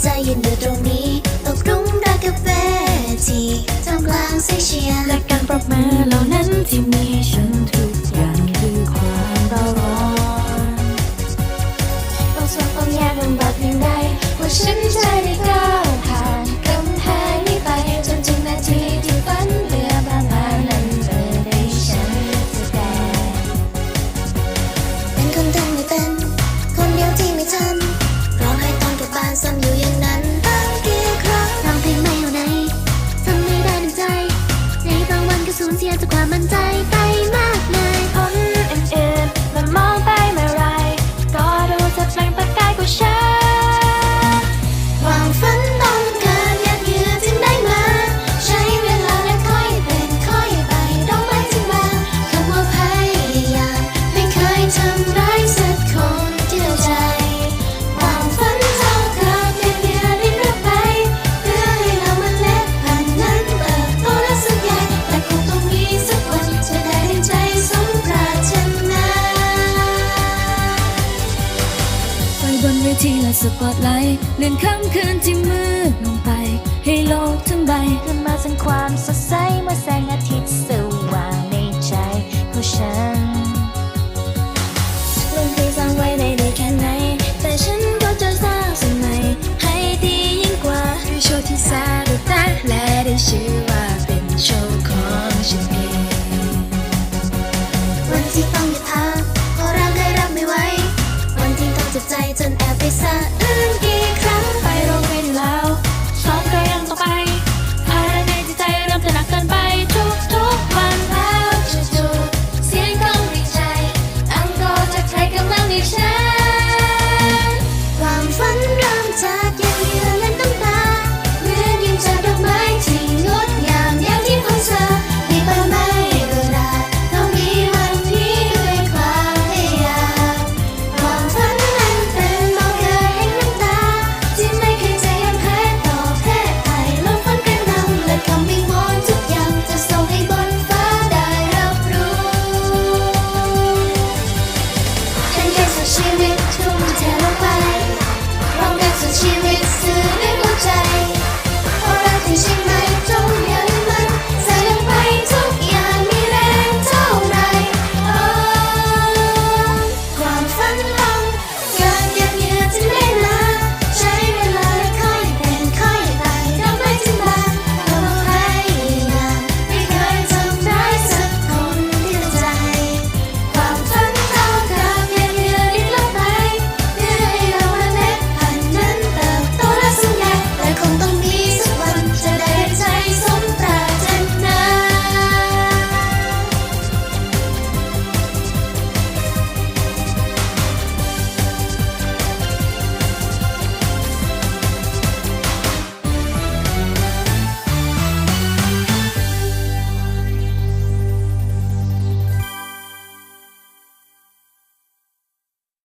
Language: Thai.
ใจยืนอยู่ตรงนี้ตกรุ้งรักกับเวทีทำกลางเสียเชียร์และการปรบมือเหล่านั้นที่มีฉันทุกอย่างคือความร้อนต้องสวมต้องแยกลำบากเพียงใดว่าฉัน เสี快门在打 บนเวทีและสปอตไลท์เลื่อนค่ำคืนที่มืดลงไป ให้โลกทั้งใบขึ้นมา